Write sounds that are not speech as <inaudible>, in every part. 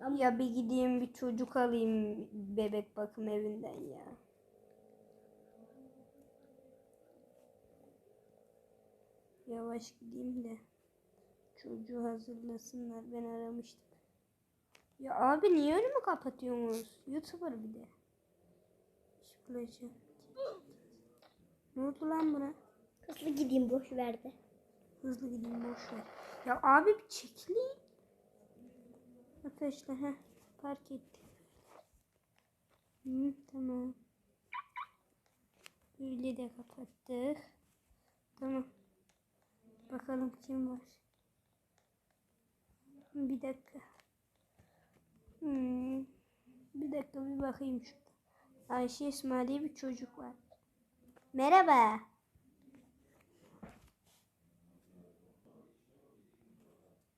Ya bir gideyim bir çocuk alayım bebek bakım evinden ya. Yavaş gideyim de çocuğu hazırlasınlar. Ben aramıştım. Ya abi niye önümü kapatıyorsunuz? YouTuber bir de. İş bulacağım. Ne oldu lan buna? Hızlı gideyim boş verdi. Hızlı gideyim boş ver. Ya abi bir çekilin. Arkadaşlar heh, park ettik. Hı, tamam. Böyle de kapattık. Tamam. Bakalım kim var. Bir dakika. Hmm. Bir dakika bir bakayım şurada. Ayşe İsmail diye bir çocuk var. Merhaba.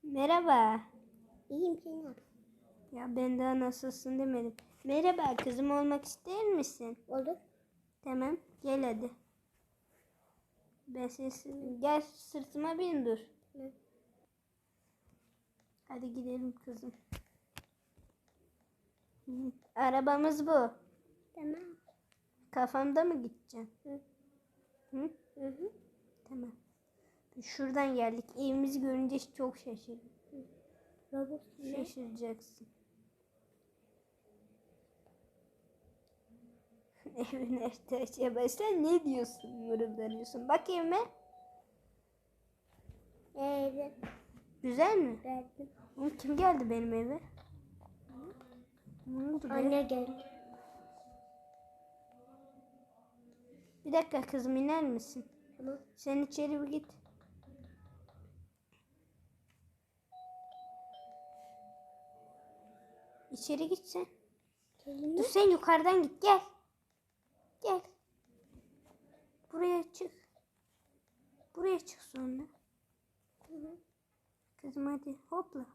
Merhaba. İyiyim yap. Ya ben daha nasılsın demedim. Merhaba kızım olmak ister misin? Olur. Tamam gel hadi. Ben seni gel sırtıma bin dur. Hı. Hadi gidelim kızım. Hı, Arabamız bu. Tamam. Kafamda mı gideceksin? Hı. Hı? Hı hı. Tamam. Şuradan geldik. Evimizi görünce çok şaşırdım. Robot ne? Şaşıracaksın. <laughs> Evin ertaşya ben sen ne diyorsun mırıldanıyorsun? Bak evime. Evet. Güzel mi? Oğlum kim geldi benim eve? Ne oldu be? Anne geldi. Bir dakika kızım iner misin? Tamam. Sen içeri bir git. İçeri git sen. Gelin Dur sen yukarıdan git gel. Gel. Buraya çık. Buraya çık sonra. Kızım hadi hopla.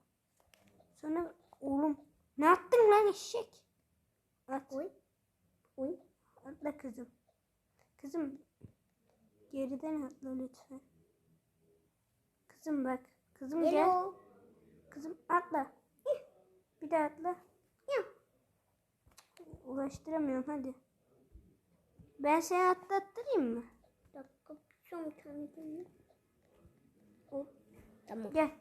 Sonra oğlum ne yaptın lan eşek? At. Oy. Oy. Atla kızım. Kızım geriden atla lütfen. Kızım bak. Kızım gel. Hello. Kızım atla. Bir daha atla. Ya. Ulaştıramıyorum hadi. Ben seni atlattırayım mı? Bir dakika. Son bir tane. Hop. Tamam. Gel.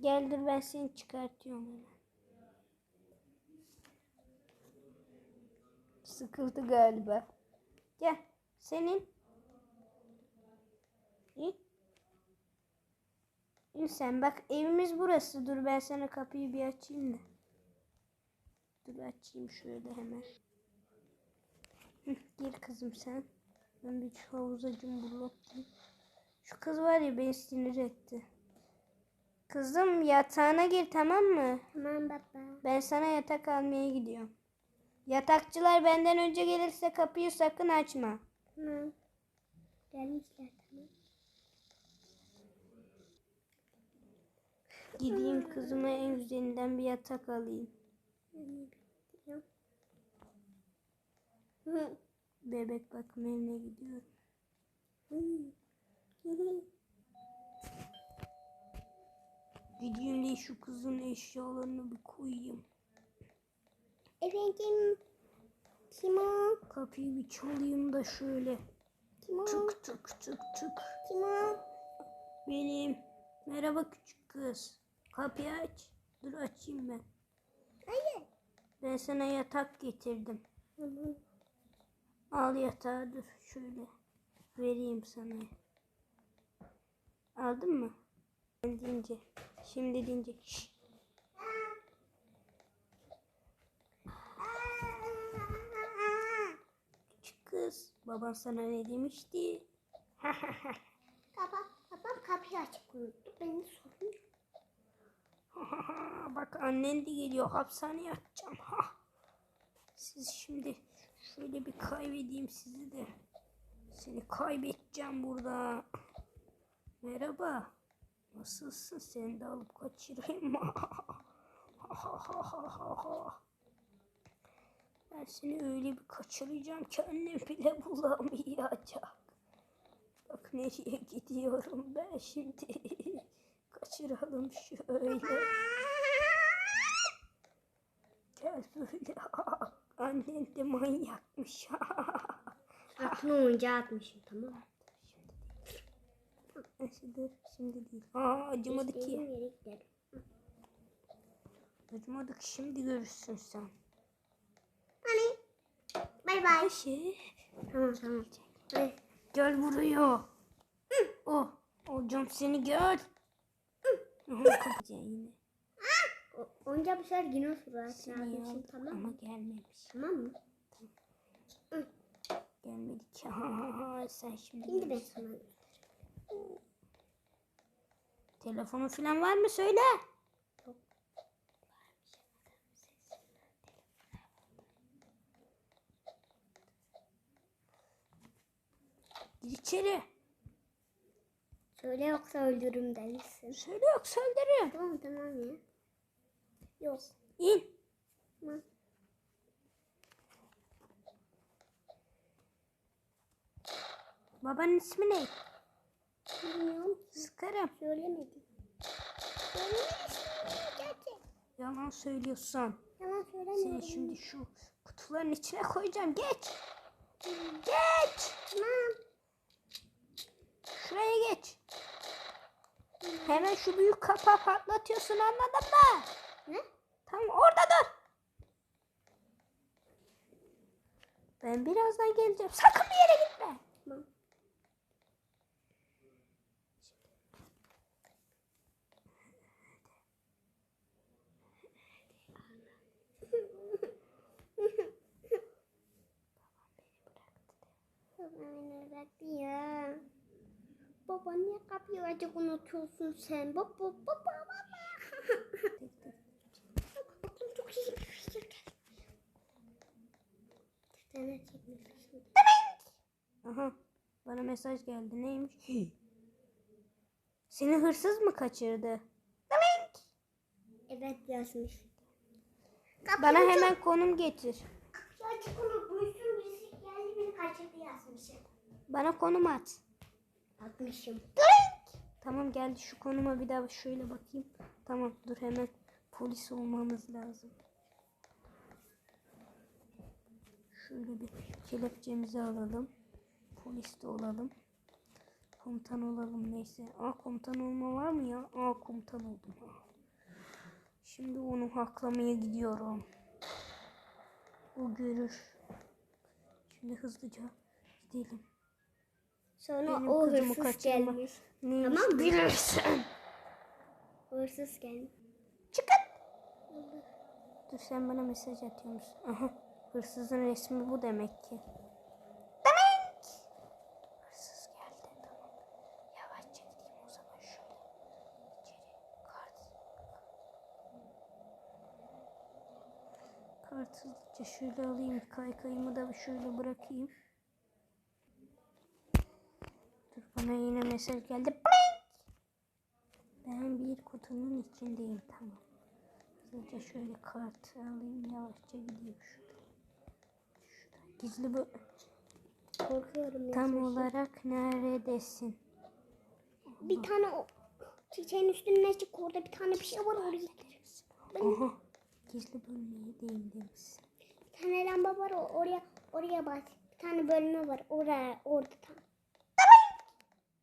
Gel dur ben seni çıkartıyorum hemen. Sıkıldı galiba. Gel. Senin. İn. İn sen bak evimiz burası. Dur ben sana kapıyı bir açayım da. Dur açayım şöyle hemen. Hı, gir kızım sen. Ben bir şu havuza cumburlatayım. Şu kız var ya beni sinir etti. Kızım yatağına gir tamam mı? Tamam baba. Ben sana yatak almaya gidiyorum. Yatakçılar benden önce gelirse kapıyı sakın açma. Tamam. Gelmişler tamam. Gideyim kızıma en güzelinden bir yatak alayım. Bebek bakım evine gidiyorum. Gideyim de şu kızın eşyalarını bir koyayım. Efendim. Kim o? Kapıyı bir çalayım da şöyle. Kim o? Tık tık tık tık. Kim o? Benim. Merhaba küçük kız. Kapıyı aç. Dur açayım ben. Hayır. Ben sana yatak getirdim. Tamam. Al yatağı dur şöyle. Vereyim sana. Aldın mı? Ben deyince. Şimdi deyince. Küçük kız. Baban sana ne demişti? <laughs> Baba, babam kapıyı açık unuttu. Beni sorun. Bak annen de geliyor. Hapishaneye atacağım. Ha. Siz şimdi şöyle bir kaybedeyim sizi de. Seni kaybedeceğim burada. Merhaba. Nasılsın? Seni de alıp kaçırayım mı? <laughs> ben seni öyle bir kaçıracağım ki annem bile <laughs> bulamayacak. Bak nereye gidiyorum ben şimdi. <laughs> kaçıralım şöyle. Gel böyle. Annen de manyakmış. Aklını oyuncağa atmışım tamam mı? Şimdi, şimdi değil. Aa acımadı ki. Acımadı ki şimdi görürsün sen. Hani bay bay. Ayşe. Tamam tamam. Gel buraya. Hı. Oh, hocam seni gör. Yine. O, oyuncağı bu sefer yine Çağırmışım aldı tamam ama mı? gelmemiş. Tamam mı? Gelmedi ki. Sen şimdi. Şimdi ben sana. Telefonu falan var mı söyle. Yok. Gir içeri. Söyle yoksa öldürürüm delisin. Söyle yoksa öldürürüm. Tamam tamam ya. Yok. İn. Tamam. Babanın ismi ne? Bilmiyorum. Sıkarım. Söylemedim. Söylemedim. Gerçek. Yalan söylüyorsun. Yalan Seni söylemiyorum. şimdi şu kutuların içine koyacağım. Geç. Geç. Tamam. Şuraya geç. Hemen şu büyük kapağı patlatıyorsun anladın mı? Ne? Tamam orada dur. Ben birazdan geleceğim. Sakın bir yere gitme. Tamam. Beni bıraktı ya. Baba niye kapıyı açık unutuyorsun sen? Baba baba baba. Bakayım çok iyi bir fikir. Sen çekmiyorsun. Aha bana mesaj geldi. Neymiş? Seni hırsız mı kaçırdı? Evet yazmış. Bana hemen konum getir. Kapıyı açık unutmuşsun. Birisi geldi beni kaçırdı yazmışım. Bana konum at. Atmışım. Tamam geldi şu konuma bir daha şöyle bakayım. Tamam dur hemen polis olmamız lazım. Şöyle bir kelepçemizi alalım. Polis de olalım. Komutan olalım neyse. Aa komutan olma var mı ya? Aa komutan oldum. Şimdi onu haklamaya gidiyorum. O görür. Şimdi hızlıca gidelim. Sonra Benim o hırsız kaçırma. gelmiş. Neymiş Tamam mı? bilirsin. Hırsız gelmiş. Çıkın. Dur sen bana mesaj atıyor musun? Aha. Hırsızın resmi bu demek ki. Demek. Hırsız geldi. Tamam. Yavaşça gideyim o zaman şöyle. İçeri. Kart. Kart hızlıca şöyle alayım. Kaykayımı da şöyle bırakayım. Dur bana yine mesaj geldi. Blink. Ben bir kutunun içindeyim. Tamam. Hızlıca şöyle kart alayım. Yavaşça gideyim şurada. Şurada. Gizli bu. Korkuyorum. Tam olarak neredesin? Bir tane o çiçeğin üstüne çık orada bir tane bir şey var oraya gir. Aha. Gizli bölmeye değin demişsin. Bir tane lamba var oraya oraya bak. Bir tane bölme var oraya orada tam.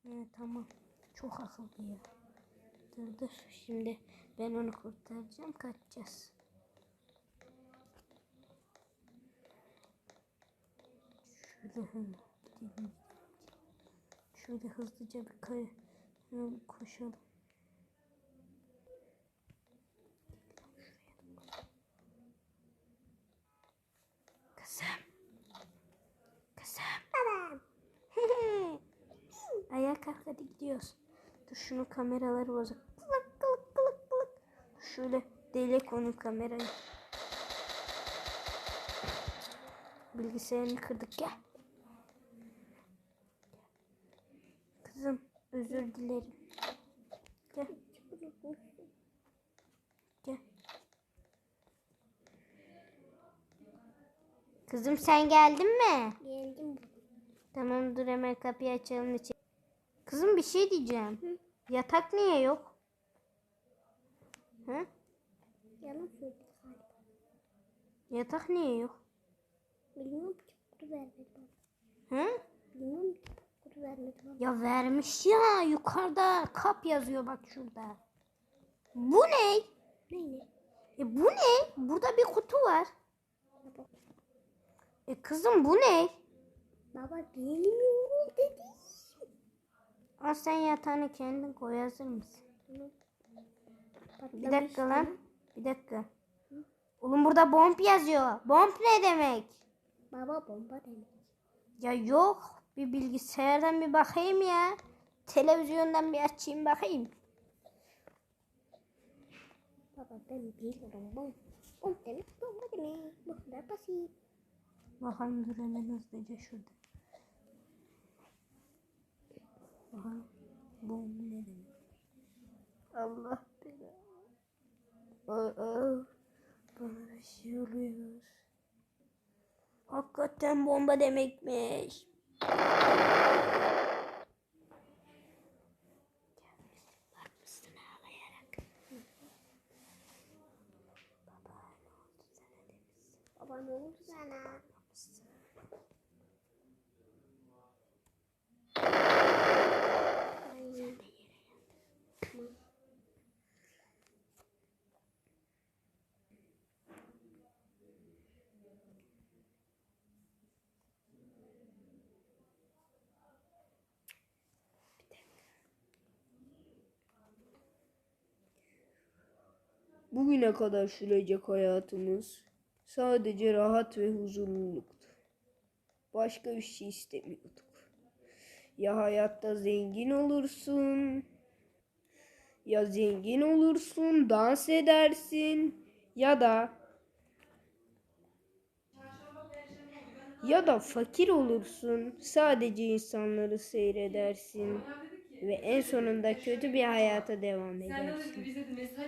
Evet tamam. Çok akıllı ya. Dur dur. Şimdi ben onu kurtaracağım. Kaçacağız. Şöyle hızlı. Şöyle hızlıca bir kay koşalım. Kızım. Kızım. Tamam. <laughs> Ayağa kalk hadi gidiyoruz. Dur şunun kameraları bozuk. Kılık kılık kılık kılık. Şöyle delek onun kamerayı. Bilgisayarını kırdık gel. Kızım özür dilerim. Gel gel. Kızım sen geldin mi? Geldim. Tamam dur hemen kapıyı açalım için. Kızım bir şey diyeceğim. Yatak niye yok? Hı? Yalan söyledim galiba. Yatak niye yok? Bilmiyorum ki kuru vermedi bana. Hı? Bilmiyorum ki kuru vermedi bana. Ya vermiş ya yukarıda kap yazıyor bak şurada. Bu ne? Neyine? E bu ne? Burada bir kutu var. Baba, E kızım bu ne? baba bilmiyorum Al sen yatağını kendin koy hazır mısın? Bir dakika lan. Bir dakika. Oğlum burada bomb yazıyor. Bomb ne demek? Baba bomba demek. Ya yok. Bir bilgisayardan bir bakayım ya. Televizyondan bir açayım bakayım. Baba ben biliyorum. Bom. Bom demek bomba demek. Bu kadar basit. Bakalım dur hemen hızlıca şurada. Bakalım. Bomb ne demek? Allah belanı. Aa, bana bir şey oluyor. Hakikaten bomba demekmiş. Baba ne oldu sana Bugüne kadar sürecek hayatımız sadece rahat ve huzurluluktu. Başka bir şey istemiyorduk. Ya hayatta zengin olursun, ya zengin olursun, dans edersin ya da ya da fakir olursun, sadece insanları seyredersin ve en sonunda kötü bir hayata devam edersin.